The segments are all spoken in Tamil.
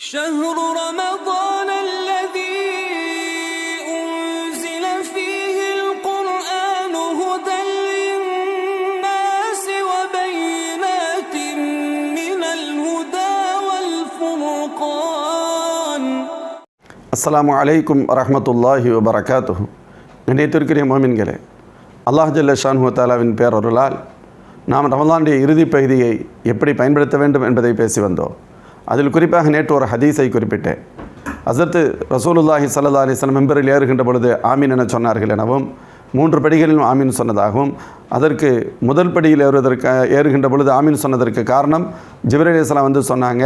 شهر رمضان الذي أنزل فيه القرآن هدى للناس وبينات من الهدى والفرقان அஸ்ஸலாமு அலைக்கும் வரஹ்மத்துல்லாஹி வபரகாத்துஹு இணையத்திற்குரிய மோமின்களே அல்லாஹ் ஜல்ல ஷான்ஹு தாலாவின் பேரொருளால் நாம் ரமலானுடைய இறுதிப் பகுதியை எப்படி பயன்படுத்த வேண்டும் என்பதை பேசி வந்தோம் அதில் குறிப்பாக நேற்று ஒரு ஹதீஸை குறிப்பிட்டேன். அசத்து ரசூலுல்லாஹி சல்லா அலிஸ்லாம் மெம்பரில் ஏறுகின்ற பொழுது ஆமீன் என சொன்னார்கள் எனவும் மூன்று படிகளிலும் ஆமீன் சொன்னதாகவும் அதற்கு முதல் படியில் ஏறுவதற்கு ஏறுகின்ற பொழுது ஆமீன் சொன்னதற்கு காரணம் ஜிப்ரேல் அலைஹிஸ்ஸலாம் வந்து சொன்னாங்க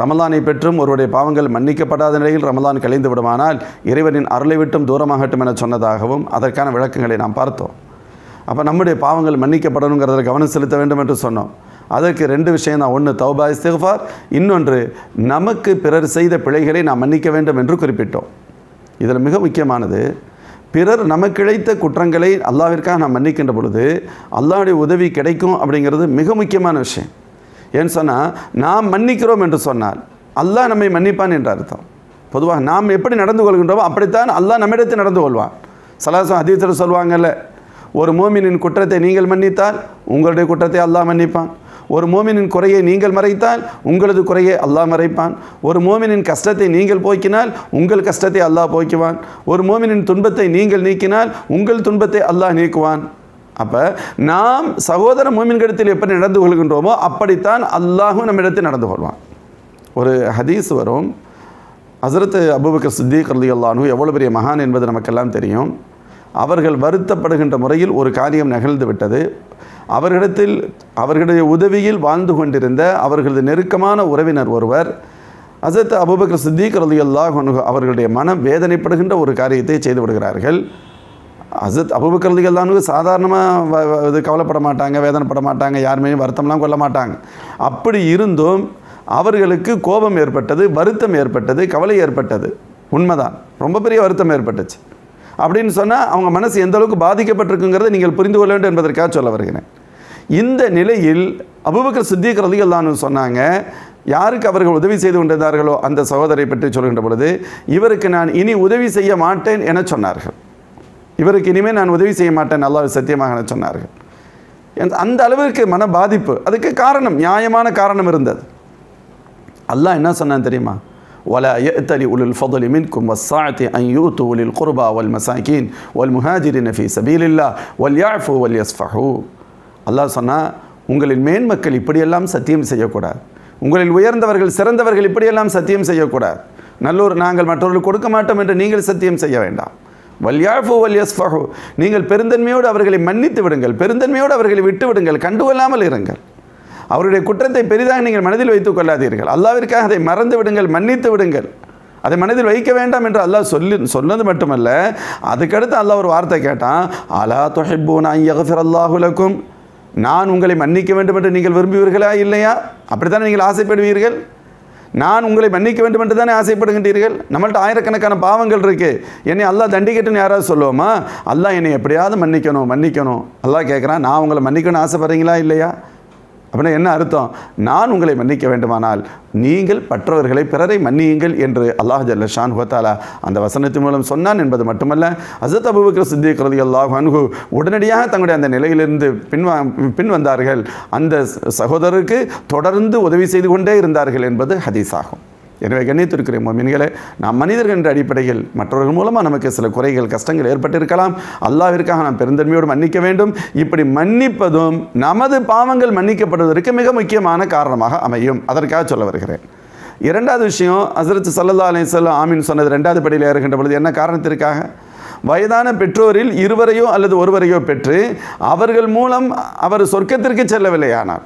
ரமலானை பெற்றும் ஒருவருடைய பாவங்கள் மன்னிக்கப்படாத நிலையில் ரமலான் கழிந்து விடுமானால் இறைவனின் அருளை விட்டும் தூரமாகட்டும் என சொன்னதாகவும் அதற்கான விளக்கங்களை நாம் பார்த்தோம். அப்போ நம்முடைய பாவங்கள் மன்னிக்கப்படணுங்கிறத கவனம் செலுத்த வேண்டும் என்று சொன்னோம். அதற்கு ரெண்டு விஷயம் தான். ஒன்று தௌபா இஸ்திஃபார் இன்னொன்று நமக்கு பிறர் செய்த பிழைகளை நாம் மன்னிக்க வேண்டும் என்று குறிப்பிட்டோம். இதில் மிக முக்கியமானது பிறர் நமக்கிழைத்த குற்றங்களை அல்லாவிற்காக நாம் மன்னிக்கின்ற பொழுது அல்லாவுடைய உதவி கிடைக்கும் அப்படிங்கிறது மிக முக்கியமான விஷயம். ஏன்னு சொன்னால் நாம் மன்னிக்கிறோம் என்று சொன்னால் அல்லாஹ் நம்மை மன்னிப்பான் என்ற அர்த்தம். பொதுவாக நாம் எப்படி நடந்து கொள்கின்றோமோ அப்படித்தான் அல்லாஹ் நம்மிடத்தில் நடந்து கொள்வான். சலாசம் அதீதர் சொல்லுவாங்கல்ல ஒரு மோமினின் குற்றத்தை நீங்கள் மன்னித்தால் உங்களுடைய குற்றத்தை அல்லாஹ் மன்னிப்பான். ஒரு மோமினின் குறையை நீங்கள் மறைத்தால் உங்களது குறையை அல்லாஹ் மறைப்பான். ஒரு மோமினின் கஷ்டத்தை நீங்கள் போக்கினால் உங்கள் கஷ்டத்தை அல்லாஹ் போக்குவான். ஒரு மோமினின் துன்பத்தை நீங்கள் நீக்கினால் உங்கள் துன்பத்தை அல்லாஹ் நீக்குவான். அப்போ நாம் சகோதர மோமின்களிடத்தில் எப்படி நடந்து கொள்கின்றோமோ அப்படித்தான் அல்லாஹும் நம்மிடத்தில் நடந்து கொள்வான். ஒரு ஹதீஸ் வரும். ஹசரத் அபுபக்கர் சித்திக் ரலி அல்லானு எவ்வளோ பெரிய மகான் என்பது நமக்கெல்லாம் தெரியும். அவர்கள் வருத்தப்படுகின்ற முறையில் ஒரு காரியம் நிகழ்ந்து விட்டது. அவர்களிடத்தில் அவர்களுடைய உதவியில் வாழ்ந்து கொண்டிருந்த அவர்களது நெருக்கமான உறவினர் ஒருவர் அசத் அபுபக்கர் சித்திக் ரலி அல்லாஹ் அவர்களுடைய மனம் வேதனைப்படுகின்ற ஒரு காரியத்தை செய்து விடுகிறார்கள். அசத் அபுபக்கர் ரலி சாதாரணமாக இது கவலைப்பட மாட்டாங்க வேதனைப்பட மாட்டாங்க யாருமே வருத்தம்லாம் கொள்ள மாட்டாங்க. அப்படி இருந்தும் அவர்களுக்கு கோபம் ஏற்பட்டது வருத்தம் ஏற்பட்டது கவலை ஏற்பட்டது. உண்மைதான். ரொம்ப பெரிய வருத்தம் ஏற்பட்டுச்சு. அப்படின்னு சொன்னால் அவங்க மனசு எந்த அளவுக்கு பாதிக்கப்பட்டிருக்குங்கிறத நீங்கள் புரிந்து கொள்ள வேண்டும் என்பதற்காக சொல்ல வருகிறேன். இந்த நிலையில் அபுபக்கர் சித்திக் ரலிகல்லான்னு சொன்னாங்க யாருக்கு அவர்கள் உதவி செய்து கொண்டிருந்தார்களோ அந்த சகோதரை பற்றி சொல்கின்ற பொழுது இவருக்கு நான் இனி உதவி செய்ய மாட்டேன் என சொன்னார்கள். இவருக்கு இனிமேல் நான் உதவி செய்ய மாட்டேன் நல்லா சத்தியமாக என சொன்னார்கள். அந்த அளவிற்கு மன பாதிப்பு அதுக்கு காரணம் நியாயமான காரணம் இருந்தது. அல்லாஹ் என்ன சொன்னான் தெரியுமா? ولا يأتل أولي الفضل منكم والسعة أن يؤتوا أولي القربى والمساكين والمهاجرين في سبيل الله وليعفوا وليصفحوا அல்லாஹ் சொன்னா உங்களின் மேன்மக்கள் இப்படியெல்லாம் சத்தியம் செய்யக்கூடாது உங்களில் உயர்ந்தவர்கள் சிறந்தவர்கள் இப்படியெல்லாம் சத்தியம் செய்யக்கூடாது நல்லோர் நாங்கள் மற்றவர்களுக்கு கொடுக்க மாட்டோம் என்று நீங்கள் சத்தியம் செய்ய வேண்டாம் வல்யாஃபு வல்யஸ்ஃபஹு நீங்கள் பெருந்தன்மையோடு அவர்களை மன்னித்து விடுங்கள் பெருந்தன்மையோடு அவர்களை விட்டு விடுங்கள் கண்டுகொள்ளாமல் இருங்கள் அவருடைய குற்றத்தை பெரிதாக நீங்கள் மனதில் வைத்துக் கொள்ளாதீர்கள். அல்லாவிற்காக அதை மறந்து விடுங்கள் மன்னித்து விடுங்கள். அதை மனதில் வைக்க வேண்டாம் என்று அல்லாஹ் சொல்லி சொன்னது மட்டுமல்ல அதுக்கடுத்து அல்லாஹ் ஒரு வார்த்தை கேட்டான் அலா தொஹிப்பூன் ஐயகஃபிர் அல்லாஹுலக்கும் நான் உங்களை மன்னிக்க வேண்டும் என்று நீங்கள் விரும்புவீர்களா இல்லையா? அப்படித்தானே நீங்கள் ஆசைப்படுவீர்கள்? நான் உங்களை மன்னிக்க வேண்டும் என்று தானே ஆசைப்படுகின்றீர்கள்? நம்மள்ட்ட ஆயிரக்கணக்கான பாவங்கள் இருக்கு. என்னை அல்லாஹ் தண்டிக்கட்டுன்னு யாராவது சொல்லுவோமா? அல்லாஹ் என்னை எப்படியாவது மன்னிக்கணும் மன்னிக்கணும். அல்லாஹ் கேட்குறான் நான் உங்களை மன்னிக்கணும்னு ஆசைப்படுறீங்களா இல்லையா? அப்படின்னா என்ன அர்த்தம்? நான் உங்களை மன்னிக்க வேண்டுமானால் நீங்கள் பற்றவர்களை பிறரை மன்னியுங்கள் என்று அல்லாஹ் ஜல்ல ஷான் அந்த வசனத்தின் மூலம் சொன்னான் என்பது மட்டுமல்ல அசத் அபுபக்கர் சித்திக் ரதி அல்லாஹ் அன்ஹு உடனடியாக தங்களுடைய அந்த நிலையிலிருந்து பின்வா பின் வந்தார்கள் அந்த சகோதரருக்கு தொடர்ந்து உதவி செய்து கொண்டே இருந்தார்கள் என்பது ஹதீஸ் ஆகும் எனவே கண்ணியத்திற்குரிய மீன்களை நாம் மனிதர்கள் என்ற அடிப்படையில் மற்றவர்கள் மூலமாக நமக்கு சில குறைகள் கஷ்டங்கள் ஏற்பட்டிருக்கலாம். அல்லாவிற்காக நாம் பெருந்தன்மையோடு மன்னிக்க வேண்டும். இப்படி மன்னிப்பதும் நமது பாவங்கள் மன்னிக்கப்படுவதற்கு மிக முக்கியமான காரணமாக அமையும். அதற்காக சொல்ல வருகிறேன். இரண்டாவது விஷயம் ஹசரத் சல்லல்லா அலைஹிஸ்ஸலாம் ஆமீன் சொன்னது ரெண்டாவது படியில் ஏறுகின்ற பொழுது என்ன காரணத்திற்காக? வயதான பெற்றோரில் இருவரையோ அல்லது ஒருவரையோ பெற்று அவர்கள் மூலம் அவர் சொர்க்கத்திற்கு செல்லவில்லையானார்.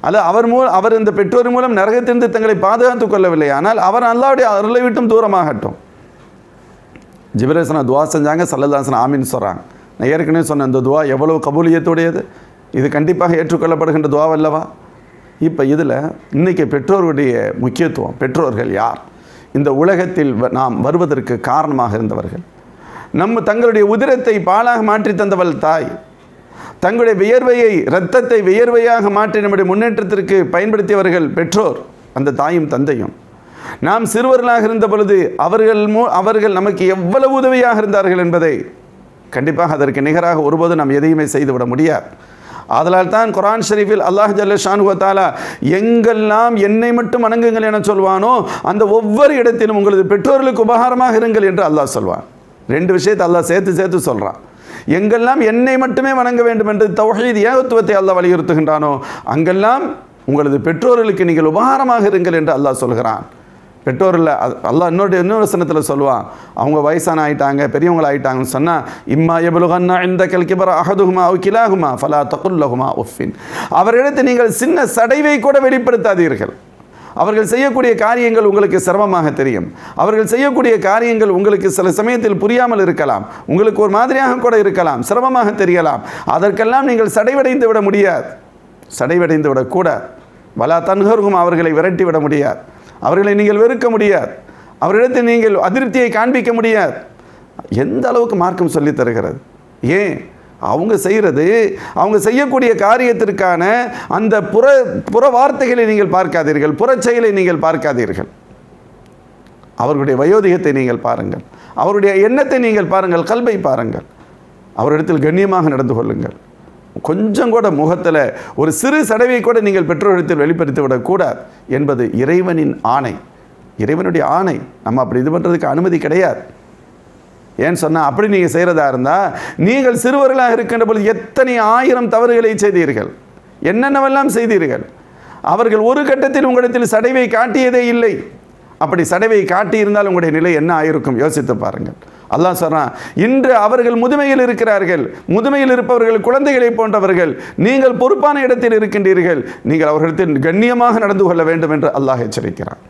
அல்ல அவர் மூ அவர் இந்த பெற்றோர் மூலம் நரகத்திலிருந்து தங்களை பாதுகாத்துக் கொள்ளவில்லை. ஆனால் அவர் அல்லாவுடைய அருளை விட்டும் தூரமாகட்டும். ஜிபரேசனா துவா செஞ்சாங்க சல்லதாசன் ஆமின்னு சொல்கிறாங்க நான் ஏற்கனவே சொன்ன இந்த துவா எவ்வளவு கபூலியத்துடையது? இது கண்டிப்பாக ஏற்றுக்கொள்ளப்படுகின்ற துவா அல்லவா? இப்போ இதில் இன்றைக்கி பெற்றோருடைய முக்கியத்துவம் பெற்றோர்கள் யார்? இந்த உலகத்தில் வ- நாம் வருவதற்கு காரணமாக இருந்தவர்கள். நம்ம தங்களுடைய உதிரத்தை பாலாக மாற்றி தந்தவள் தாய். தங்களுடைய வியர்வையை இரத்தத்தை வியர்வையாக மாற்றி நம்முடைய முன்னேற்றத்திற்கு பயன்படுத்தியவர்கள் பெற்றோர் அந்த தாயும் தந்தையும். நாம் சிறுவர்களாக இருந்த பொழுது அவர்கள் மூ அவர்கள் நமக்கு எவ்வளவு உதவியாக இருந்தார்கள் என்பதை கண்டிப்பாக அதற்கு நிகராக ஒருபோது நாம் எதையுமே செய்துவிட முடியாது. அதனால் தான் குரான் ஷரீஃபில் அல்லாஹ் ஜல்ல ஷானுவத்தாலா எங்கெல்லாம் என்னை மட்டும் வணங்குங்கள் என சொல்வானோ அந்த ஒவ்வொரு இடத்திலும் உங்களது பெற்றோர்களுக்கு உபகாரமாக இருங்கள் என்று அல்லாஹ் சொல்வான். ரெண்டு விஷயத்தை அல்லாஹ் சேர்த்து சேர்த்து சொல்கிறான் எங்கெல்லாம் என்னை மட்டுமே வணங்க வேண்டும் என்று தௌஹீத் ஏகத்துவத்தை அல்லாஹ் வலியுறுத்துகின்றானோ அங்கெல்லாம் உங்களது பெற்றோர்களுக்கு நீங்கள் உபகாரமாக இருங்கள் என்று அல்லாஹ் சொல்கிறான். பெற்றோரில் அல்லாஹ் இன்னொரு இன்னொரு வசனத்தில் சொல்லுவான் அவங்க வயசான ஆயிட்டாங்க பெரியவங்கள ஆயிட்டாங்கன்னு சொன்னால் இம்மா எபுலுகன்னா இந்த கல்கிபர் அகதுகுமா அவு கிலாகுமா ஃபலா தகுல்லகுமா உஃபின். அவரிடத்தை நீங்கள் சின்ன சடைவை கூட வெளிப்படுத்தாதீர்கள். அவர்கள் செய்யக்கூடிய காரியங்கள் உங்களுக்கு சிரமமாக தெரியும். அவர்கள் செய்யக்கூடிய காரியங்கள் உங்களுக்கு சில சமயத்தில் புரியாமல் இருக்கலாம். உங்களுக்கு ஒரு மாதிரியாக கூட இருக்கலாம். சிரமமாக தெரியலாம். அதற்கெல்லாம் நீங்கள் சடைவடைந்து விட முடியாது. சடைவடைந்து விடக்கூடாது வலா தன்கருகும் அவர்களை விரட்டி விட முடியாது. அவர்களை நீங்கள் வெறுக்க முடியாது. அவரிடத்தில் நீங்கள் அதிருப்தியை காண்பிக்க முடியாது. எந்த அளவுக்கு மார்க்கம் சொல்லித் தருகிறது? ஏன்? அவங்க செய்கிறது அவங்க செய்யக்கூடிய காரியத்திற்கான அந்த புற புற வார்த்தைகளை நீங்கள் பார்க்காதீர்கள் புறச் செயலை நீங்கள் பார்க்காதீர்கள். அவர்களுடைய வயோதிகத்தை நீங்கள் பாருங்கள். அவருடைய எண்ணத்தை நீங்கள் பாருங்கள் கல்வை பாருங்கள். அவரிடத்தில் கண்ணியமாக நடந்து கொள்ளுங்கள். கொஞ்சம் கூட முகத்தில் ஒரு சிறு சடவை கூட நீங்கள் பெற்றோரிடத்தில் வெளிப்படுத்தி விடக்கூடாது. என்பது இறைவனின் ஆணை. இறைவனுடைய ஆணை. நம்ம அப்படி இது பண்ணுறதுக்கு அனுமதி கிடையாது. ஏன்னு சொன்னால் அப்படி நீங்கள் செய்கிறதா இருந்தால் நீங்கள் சிறுவர்களாக இருக்கின்ற பொழுது எத்தனை ஆயிரம் தவறுகளை செய்தீர்கள்? என்னென்னவெல்லாம் செய்தீர்கள்? அவர்கள் ஒரு கட்டத்தில் உங்களிடத்தில் சடைவை காட்டியதே இல்லை. அப்படி சடைவை காட்டியிருந்தால் உங்களுடைய நிலை என்ன ஆயிருக்கும்? யோசித்து பாருங்கள். அல்லாஹ் சொல்கிறான் இன்று அவர்கள் முதுமையில் இருக்கிறார்கள். முதுமையில் இருப்பவர்கள் குழந்தைகளை போன்றவர்கள். நீங்கள் பொறுப்பான இடத்தில் இருக்கின்றீர்கள். நீங்கள் அவர்களிடத்தில் கண்ணியமாக நடந்து கொள்ள வேண்டும் என்று அல்லாஹ் எச்சரிக்கிறான்.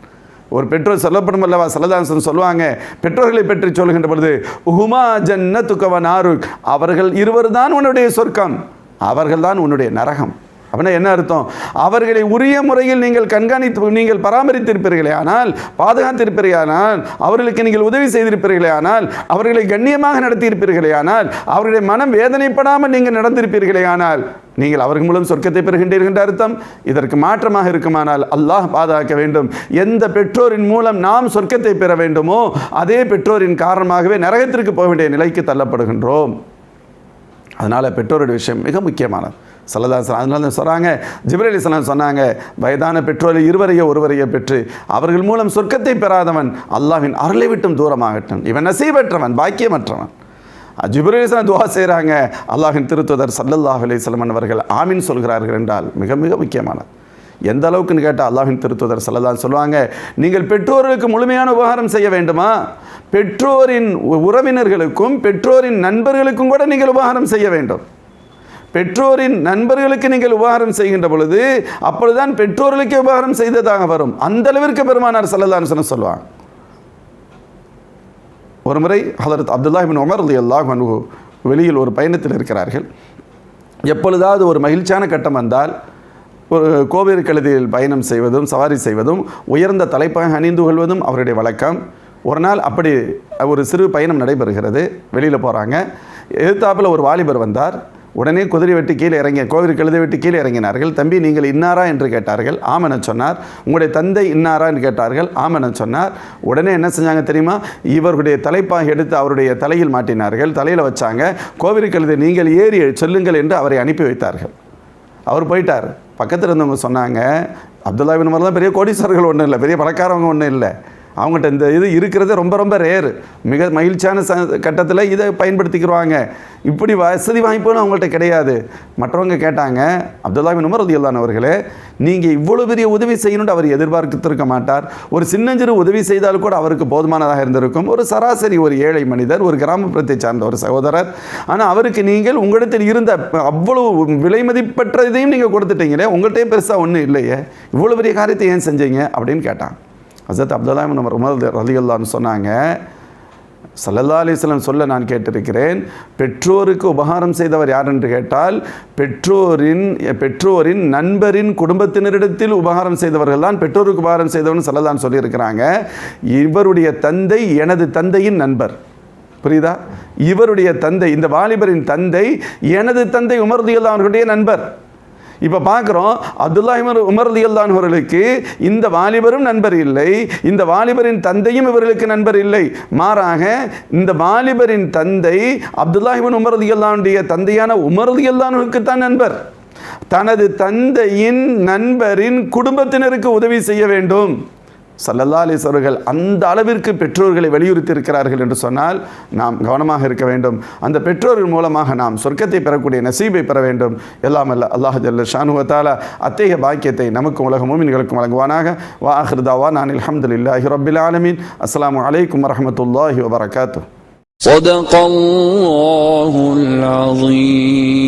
ஒரு பெற்றோர் சொல்லப்படும் அல்லவா சலதாசன் சொல்லுவாங்க பெற்றோர்களை பற்றி சொல்கின்ற பொழுது உஹுமா ஜன்ன ஆருக் அவர்கள் இருவர் தான் உன்னுடைய சொர்க்கம் அவர்கள் தான் உன்னுடைய நரகம். அப்படின்னா என்ன அர்த்தம்? அவர்களை உரிய முறையில் நீங்கள் கண்காணித்து நீங்கள் பராமரித்திருப்பீர்களே ஆனால் பாதுகாத்திருப்பீர்களே ஆனால் அவர்களுக்கு நீங்கள் உதவி செய்திருப்பீர்களே ஆனால் அவர்களை கண்ணியமாக நடத்தியிருப்பீர்களே ஆனால் அவர்களுடைய மனம் வேதனைப்படாமல் நீங்கள் நடந்திருப்பீர்களே ஆனால் நீங்கள் அவர்கள் மூலம் சொர்க்கத்தை பெறுகின்றீர்கள் என்ற அர்த்தம். இதற்கு மாற்றமாக இருக்குமானால் அல்லாஹ் பாதுகாக்க வேண்டும். எந்த பெற்றோரின் மூலம் நாம் சொர்க்கத்தை பெற வேண்டுமோ அதே பெற்றோரின் காரணமாகவே நரகத்திற்கு போக வேண்டிய நிலைக்கு தள்ளப்படுகின்றோம். அதனால் பெற்றோருடைய விஷயம் மிக முக்கியமானது. சல்லதாசன் அதனால தான் சொல்கிறாங்க ஜிப்ரேல் இஸ்லாம் சொன்னாங்க வயதான பெற்றோரில் இருவரையோ ஒருவரையோ பெற்று அவர்கள் மூலம் சொர்க்கத்தை பெறாதவன் அல்லாவின் அருளை விட்டும் தூரமாகட்டும். இவன் நசீபற்றவன் பாக்கியமற்றவன். ஜிப்ரேல் துவா செய்கிறாங்க அல்லாஹின் திருத்துதர் சல்லல்லாஹ் அலைஹிஸ்ஸலாம் அவர்கள் ஆமீன் சொல்கிறார்கள் என்றால் மிக மிக முக்கியமானது. எந்த அளவுக்குன்னு கேட்டால் அல்லாஹின் திருத்துதர் சல்லல்லாஹ் சொல்லுவாங்க நீங்கள் பெற்றோர்களுக்கு முழுமையான உபகாரம் செய்ய வேண்டுமா? பெற்றோரின் உறவினர்களுக்கும் பெற்றோரின் நண்பர்களுக்கும் கூட நீங்கள் உபகாரம் செய்ய வேண்டும். பெற்றோரின் நண்பர்களுக்கு நீங்கள் உபகாரம் செய்கின்ற பொழுது அப்பொழுதுதான் பெற்றோர்களுக்கே உபகாரம் செய்ததாக வரும். அந்த அளவிற்கு பெருமானார் சல்லல்லாஹு சொன்ன சொல்லுவாங்க ஒரு முறை ஹதரத் அப்துல்லா பின் உமர் அலி அல்லாஹ் வெளியில் ஒரு பயணத்தில் இருக்கிறார்கள். எப்பொழுதாவது ஒரு மகிழ்ச்சியான கட்டம் வந்தால் ஒரு கோவேறு கழுதியில் பயணம் செய்வதும் சவாரி செய்வதும் உயர்ந்த தலைப்பாக அணிந்து கொள்வதும் அவருடைய வழக்கம். ஒரு நாள் அப்படி ஒரு சிறு பயணம் நடைபெறுகிறது. வெளியில் போகிறாங்க எதிர்த்தாப்பில் ஒரு வாலிபர் வந்தார். உடனே குதிரை வெட்டி கீழே இறங்கிய கோவில் கழுதை வெட்டி கீழே இறங்கினார்கள். தம்பி நீங்கள் இன்னாரா? என்று கேட்டார்கள். ஆமென சொன்னார். உங்களுடைய தந்தை இன்னாரா? என்று கேட்டார்கள். ஆமென சொன்னார். உடனே என்ன செஞ்சாங்க தெரியுமா? இவருடைய தலைப்பாக எடுத்து அவருடைய தலையில் மாட்டினார்கள். தலையில் வச்சாங்க. கோவில் கழுதை நீங்கள் ஏறி சொல்லுங்கள் என்று அவரை அனுப்பி வைத்தார்கள். அவர் போயிட்டார். பக்கத்தில் இருந்தவங்க சொன்னாங்க அப்துல்லா பின் தான் பெரிய கோடீஸ்வரர்கள் ஒன்றும் இல்லை பெரிய பணக்காரவங்க ஒன்றும் இல்லை. அவங்ககிட்ட இந்த இது இருக்கிறது ரொம்ப ரொம்ப ரேர் மிக மகிழ்ச்சியான ச கட்டத்தில் இதை பயன்படுத்திக்கிறாங்க இப்படி வசதி வாய்ப்புன்னு அவங்கள்ட்ட கிடையாது. மற்றவங்க கேட்டாங்க அப்துல்லாபின் உமர் ரலியல்லாஹு அவர்களே நீங்கள் இவ்வளோ பெரிய உதவி செய்யணும்னு அவர் எதிர்பார்த்திருக்க மாட்டார். ஒரு சின்னஞ்சிறு உதவி செய்தால் கூட அவருக்கு போதுமானதாக இருந்திருக்கும். ஒரு சராசரி ஒரு ஏழை மனிதர் ஒரு கிராமப்புறத்தை சார்ந்த ஒரு சகோதரர். ஆனால் அவருக்கு நீங்கள் உங்களிடத்தில் இருந்த அவ்வளவு விலை மதிப்பற்ற இதையும் நீங்கள் கொடுத்துட்டீங்களே உங்கள்கிட்டயும் பெருசாக ஒன்றும் இல்லையே. இவ்வளோ பெரிய காரியத்தை ஏன் செஞ்சீங்க? அப்படின்னு கேட்டான் ஹசரத் அப்துல்லா நம்ம உமர் ரலியல்லான்னு சொன்னாங்க சல்லல்லா அலிஸ்லம் சொல்ல நான் கேட்டிருக்கிறேன் பெற்றோருக்கு உபகாரம் செய்தவர் யார் என்று கேட்டால் பெற்றோரின் பெற்றோரின் நண்பரின் குடும்பத்தினரிடத்தில் உபகாரம் செய்தவர்கள் தான் பெற்றோருக்கு உபகாரம் செய்தவன் சல்லல்லான்னு சொல்லியிருக்கிறாங்க. இவருடைய தந்தை எனது தந்தையின் நண்பர். புரியுதா? இவருடைய தந்தை இந்த வாலிபரின் தந்தை எனது தந்தை உமர்தியல்லா அவர்களுடைய நண்பர். இப்போ பார்க்குறோம் அப்துல்லா உமர் உமர் அலியல்லான் அவர்களுக்கு இந்த வாலிபரும் நண்பர் இல்லை இந்த வாலிபரின் தந்தையும் இவர்களுக்கு நண்பர் இல்லை. மாறாக இந்த வாலிபரின் தந்தை அப்துல்லாஹிபின் உமர் அலியல்லானுடைய தந்தையான உமர் அலியல்லானுக்கு தான் நண்பர். தனது தந்தையின் நண்பரின் குடும்பத்தினருக்கு உதவி செய்ய வேண்டும். சல்லல்லா அலிஸ் அவர்கள் அந்த அளவிற்கு பெற்றோர்களை வலியுறுத்தி இருக்கிறார்கள் என்று சொன்னால் நாம் கவனமாக இருக்க வேண்டும் அந்த பெற்றோர்கள் மூலமாக நாம் சொர்க்கத்தை பெறக்கூடிய நசீபை பெற வேண்டும் எல்லாம் அல்ல அல்லாஹ் ஜல்ல ஷானுவத்தால அத்தகைய பாக்கியத்தை நமக்கும் உலக மூமின்களுக்கும் வழங்குவானாக வாஹிருதாவா நான் அல்ஹம்துலில்லாஹி ரப்பில் ஆலமீன் அஸ்ஸலாமு அலைக்கும் வரஹ்மத்துல்லாஹி வபரகாத்துஹ் صدق الله العظيم